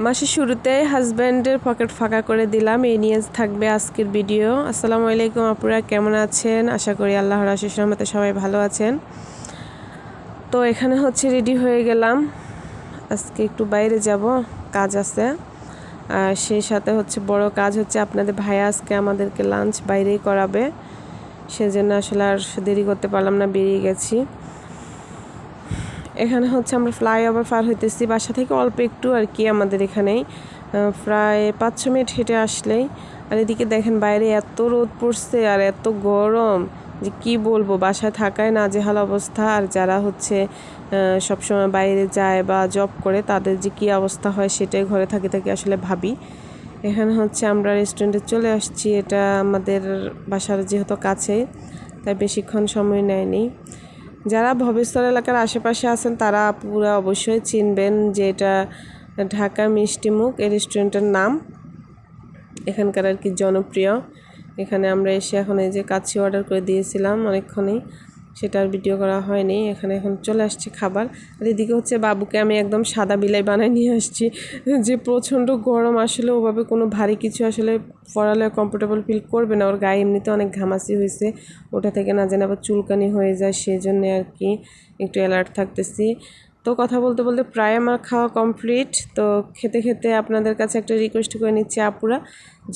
মাসের শুরুতে হাজব্যান্ডের পকেট ফাঁকা করে দিলাম, এই নিয়ে থাকবে আজকের ভিডিও। আসসালামু আলাইকুম আপুরা, কেমন আছেন? আশা করি আল্লাহর আশিস রহমতে সবাই ভালো আছেন। তো এখানে হচ্ছে রেডি হয়ে গেলাম। আজকে একটু বাইরে যাব, কাজ আছে। আর সেই সাথে হচ্ছে বড় কাজ হচ্ছে আপনাদের ভাইয়া আজকে আমাদেরকে লাঞ্চ বাইরেই করাবে। সেজন্য আসলে আর দেরি করতে পারলাম না, বেরিয়ে গেছি। এখানে হচ্ছে আমরা ফ্লাইওভার পার হইতেছি। বাসা থেকে অল্প একটু আর কি আমাদের এখানেই। প্রায় পাঁচ ছ মিনিট হেঁটে আসলেই। আর এদিকে দেখেন বাইরে এত রোদ পড়ছে আর এত গরম যে কি বলব, বাসায় থাকায় না নাজেহাল অবস্থা। আর যারা হচ্ছে সবসময় বাইরে যায় বা জব করে, তাদের যে কী অবস্থা হয় সেটাই ঘরে থাকি থাকি আসলে ভাবি। এখানে হচ্ছে আমরা রেস্টুরেন্টে চলে আসছি। এটা আমাদের বাসার যেহেতু কাছে, তাই বেশিক্ষণ সময় নেয়নি। যারা ভবেশ্বর এলাকার আশেপাশে আছেন, তারা পুরো অবশ্যই চিনবেন যে এটা ঢাকা মিষ্টিমুখ এই রেস্টুরেন্টের নাম। এখানকার আর কি জনপ্রিয়। এখানে আমরা এসে এখন এই যে কাছি অর্ডার করে দিয়েছিলাম অনেকক্ষণেই। সেটার ভিডিও করা হয়নি, এখানে এখন চলে আসছে খাবার। আর এদিকে হচ্ছে বাবুকে আমি একদম সাদা বিলাই বানায় নিয়ে আসছি, যে প্রচণ্ড গরম, আসলে ওভাবে কোনো ভারী কিছু আসলে পড়ালে কমফোর্টেবল ফিল করবে না। ওর গায়ে এমনিতে অনেক ঘামাচি হয়েছে, ওটা থেকে না যেন আবার চুলকানি হয়ে যায় সেই জন্যে আর কি একটু অ্যালার্ট থাকতেছি। তো কথা বলতে বলতে প্রায় আমার খাওয়া কমপ্লিট। তো খেতে খেতে আপনাদের কাছে একটা রিকোয়েস্ট করে নিচ্ছি আপুরা।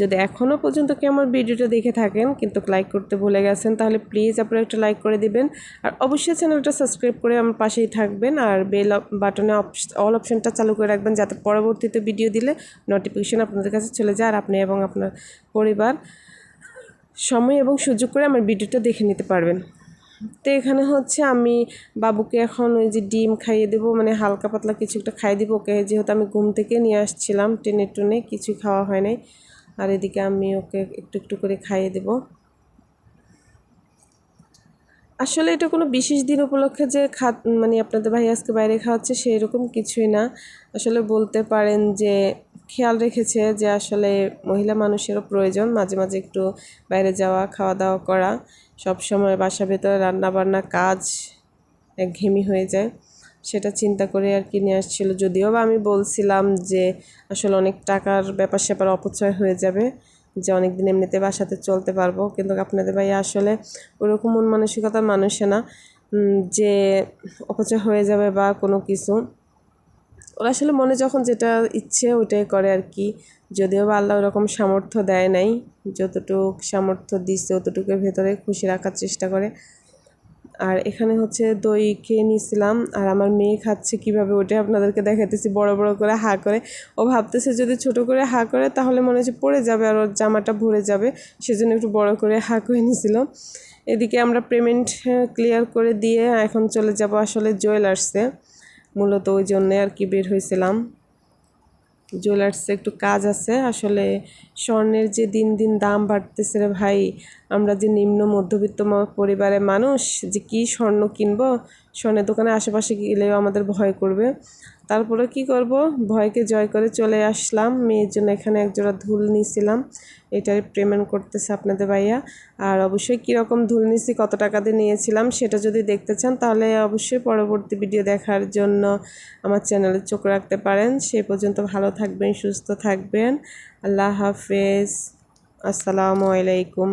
যদি এখনও পর্যন্ত কি আমার ভিডিওটা দেখে থাকেন, কিন্তু লাইক করতে ভুলে গেছেন, তাহলে প্লিজ আপনারা একটা লাইক করে দিবেন। আর অবশ্যই চ্যানেলটা সাবস্ক্রাইব করে আমার পাশেই থাকবেন। আর বেল বাটনে অল অপশনটা চালু করে রাখবেন, যাতে পরবর্তীতে ভিডিও দিলে নোটিফিকেশান আপনাদের কাছে চলে যায় আর আপনি এবং আপনার পরিবার সময় এবং সুযোগ করে আমার ভিডিওটা দেখে নিতে পারবেন। তো এখানে হচ্ছে আমি বাবুকে এখন ওই যে ডিম খাইয়ে দেবো মানে হালকা পাতলা কিছু একটা খাইয়ে দেবো। ওকে যেহেতু আমি ঘুম থেকে নিয়ে আসছিলাম, টেনে টুনে কিছু খাওয়া হয় নাই। আর এদিকে আমি ওকে একটু একটু করে খাইয়ে দেবো। আসলে এটা কোনো বিশেষ দিন উপলক্ষে যে খা মানে আপনাদের ভাই আজকে বাইরে খাওয়াচ্ছে সেরকম কিছুই না। আসলে বলতে পারেন যে খেয়াল রেখেছে যে আসলে মহিলা মানুষেরও প্রয়োজন মাঝে মাঝে একটু বাইরে যাওয়া খাওয়া দাওয়া করা। সব সময় বাসার ভেতরে রান্নাবান্না কাজ ঘেমি হয়ে যায়। সেটা চিন্তা করে আর কি নিয়ে আসছিল। যদিও বা আমি বলছিলাম যে আসলে অনেক টাকার ব্যাপার স্যাপার অপচয় হয়ে যাবে। যে অনেক দিন এমনিতে বাসাতে চলতে পারব। কিন্তু আপনাদের ভাই আসলে ওরকম মন মানসিকতার মানুষে না যে অপচয় হয়ে যাবে বা কোনো কিছু। ওরা আসলে মনে যখন যেটা ইচ্ছে ওইটাই করে আর কি। যদিও বা আল্লাহ ওরকম সামর্থ্য দেয় নাই, যতটুক সামর্থ্য দিচ্ছে ততটুকুর ভেতরে খুশি রাখার চেষ্টা করে। আর এখানে হচ্ছে দই খেয়ে নিয়েছিলাম। আর আমার মেয়ে খাচ্ছে কীভাবে ওটা আপনাদেরকে দেখাতেছি, বড় বড় করে হা করে। ও ভাবতেছে যদি ছোট করে হা করে তাহলে মনে হচ্ছে পড়ে যাবে আর ওর জামাটা ভরে যাবে। সেজন্য একটু বড় করে হা করে নিয়েছিল। এদিকে আমরা পেমেন্ট ক্লিয়ার করে দিয়ে এখন চলে যাব আসলে জুয়েলার্সে মূলত ওই জন্যে আর কি বের হয়েছিলাম। জুয়েলার্সে একটু কাজ আছে। আসলে স্বর্ণের যে দিন দিন দাম বাড়তেছে রে ভাই, আমরা যে নিম্ন মধ্যবিত্ত পরিবারের মানুষ, যে কি স্বর্ণ কিনবো স্বর্ণের দোকানে আশেপাশে গেলেও আমাদের ভয় করবে। তারপরে কি করব? ভয়কে জয় করে চলে আসলাম। মেয়ের জন্য এখানে একজোড়া ধুল নিয়েছিলাম। এটার পেমেন্ট করতেছে আপনাদের ভাইয়া। আর অবশ্যই কীরকম ধুল নিছি কত টাকা দিয়ে নিয়েছিলাম সেটা যদি দেখতে চান, তাহলে অবশ্যই পরবর্তী ভিডিও দেখার জন্য আমার চ্যানেলে চোখ রাখতে পারেন। সেই পর্যন্ত ভালো থাকবেন, সুস্থ থাকবেন। আল্লাহ হাফেজ। আসসালামু আলাইকুম।